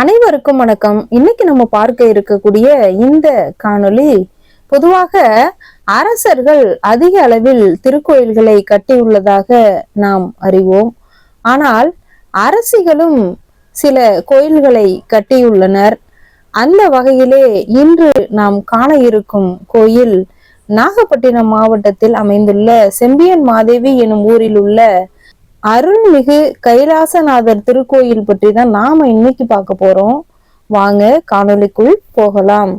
அனைவருக்கும் வணக்கம். இன்னைக்கு நம்ம பார்க்க இருக்கக்கூடிய இந்த காணொளி பொதுவாக அரசர்கள் அதிக அளவில் திருக்கோயில்களை கட்டியுள்ளதாக நாம் அறிவோம். ஆனால் அரசிகளும் சில கோயில்களை கட்டியுள்ளனர். அந்த வகையிலே இன்று நாம் காண இருக்கும் கோயில் நாகப்பட்டினம் மாவட்டத்தில் அமைந்துள்ள செம்பியன் மாதேவி எனும் ஊரில் உள்ள அருள்மிகு கைலாசநாதர் திருக்கோயில் பற்றி தான் நாம இன்னைக்கு பார்க்க போறோம். வாங்க காணொலிக்குள் போகலாம்.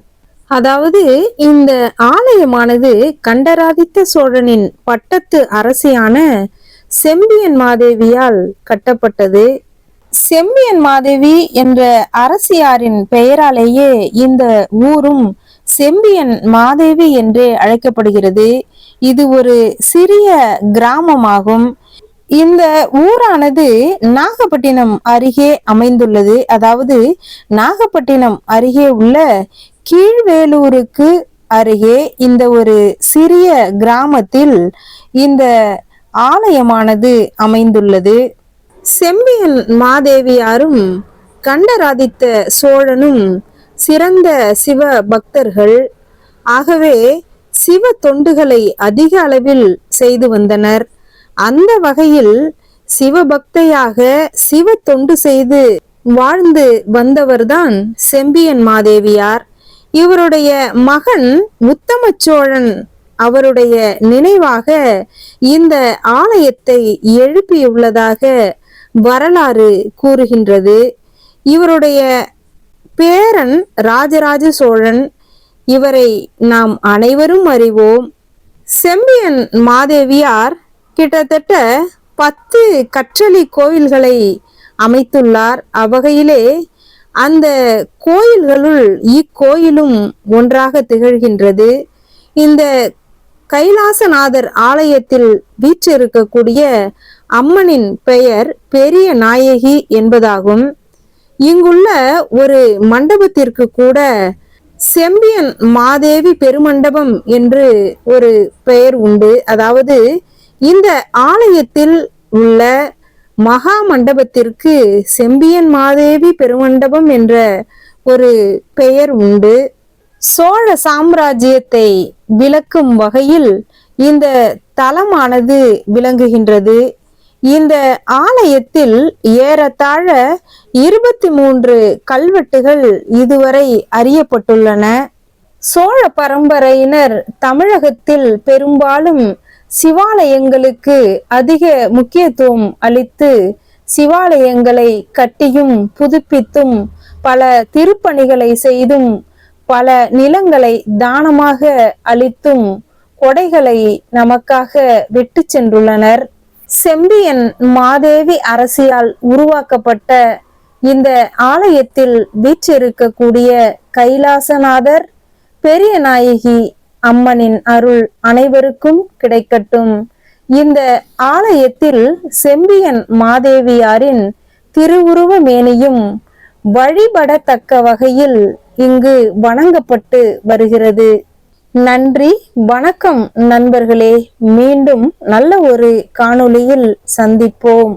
அதாவது இந்த ஆலயமானது கண்டராதித்த சோழனின் பட்டத்து அரசியான செம்பியன் மாதேவியால் கட்டப்பட்டது. செம்பியன் மாதேவி என்ற அரசியாரின் பெயராலேயே இந்த ஊரும் செம்பியன் மாதேவி என்றே அழைக்கப்படுகிறது. இது ஒரு சிறிய கிராமமாகும். இந்த ஊரானது நாகப்பட்டினம் அருகே அமைந்துள்ளது. அதாவது நாகப்பட்டினம் அருகே உள்ள கீழ்வேலூருக்கு அருகே இந்த ஒரு சிறிய கிராமத்தில் இந்த ஆலயமானது அமைந்துள்ளது. செம்பியல் மாதேவியாரும் கண்டராதித்த சோழனும் சிறந்த சிவ பக்தர்கள். ஆகவே சிவ தொண்டுகளை அதிக அளவில் செய்து வந்தனர். அந்த வகையில் சிவபக்தையாக சிவ தொண்டு செய்து வாழ்ந்து வந்தவர்தான் செம்பியன் மாதேவியார். இவருடைய மகன் உத்தம சோழன் அவருடைய நினைவாக இந்த ஆலயத்தை எழுப்பியுள்ளதாக வரலாறு கூறுகின்றது. இவருடைய பேரன் ராஜராஜ சோழன். இவரை நாம் அனைவரும் அறிவோம். செம்பியன் மாதேவியார் கிட்டத்தட்ட பத்து கற்றளி கோயில்களை அமைத்துள்ளார். அவ்வகையிலே அந்த கோயில்களுள் இக்கோயிலும் ஒன்றாக திகழ்கின்றது. இந்த கைலாசநாதர் ஆலயத்தில் வீற்றிருக்கக்கூடிய அம்மனின் பெயர் பெரிய நாயகி என்பதாகும். இங்குள்ள ஒரு மண்டபத்திற்கு கூட செம்பியன் மாதேவி பெருமண்டபம் என்று ஒரு பெயர் உண்டு. அதாவது இந்த ஆலயத்தில் உள்ள மகா மண்டபத்திற்கு செம்பியன் மாதேவி பெருமண்டபம் என்ற ஒரு பெயர் உண்டு. சோழ சாம்ராஜ்யத்தை விளக்கும் வகையில் இந்த தலமானது விளங்குகின்றது. இந்த ஆலயத்தில் ஏறத்தாழ இருபத்தி மூன்று கல்வெட்டுகள் இதுவரை அறியப்பட்டுள்ளன. சோழ பரம்பரையினர் தமிழகத்தில் பெரும்பாலும் சிவாலயங்களுக்கு அதிக முக்கியத்துவம் அளித்து சிவாலயங்களை கட்டியும் புதுப்பித்தும் பல திருப்பணிகளை செய்தும் பல நிலங்களை தானமாக அளித்தும் கொடைகளை நமக்காக விட்டு சென்றுள்ளனர். செம்பியன் மாதேவி அரசியால் உருவாக்கப்பட்ட இந்த ஆலயத்தில் வீற்றிருக்கக்கூடிய கைலாசநாதர் பெரிய நாயகி அம்மனின் அருள் அனைவருக்கும் கிடைக்கட்டும். இந்த ஆலயத்தில் செம்பியன் மாதேவியாரின் திருவுருவ மேனியும் வழிபடத்தக்க வகையில் இங்கு வணங்கப்பட்டு வருகிறது. நன்றி வணக்கம் நண்பர்களே. மீண்டும் நல்ல ஒரு காணொளியில் சந்திப்போம்.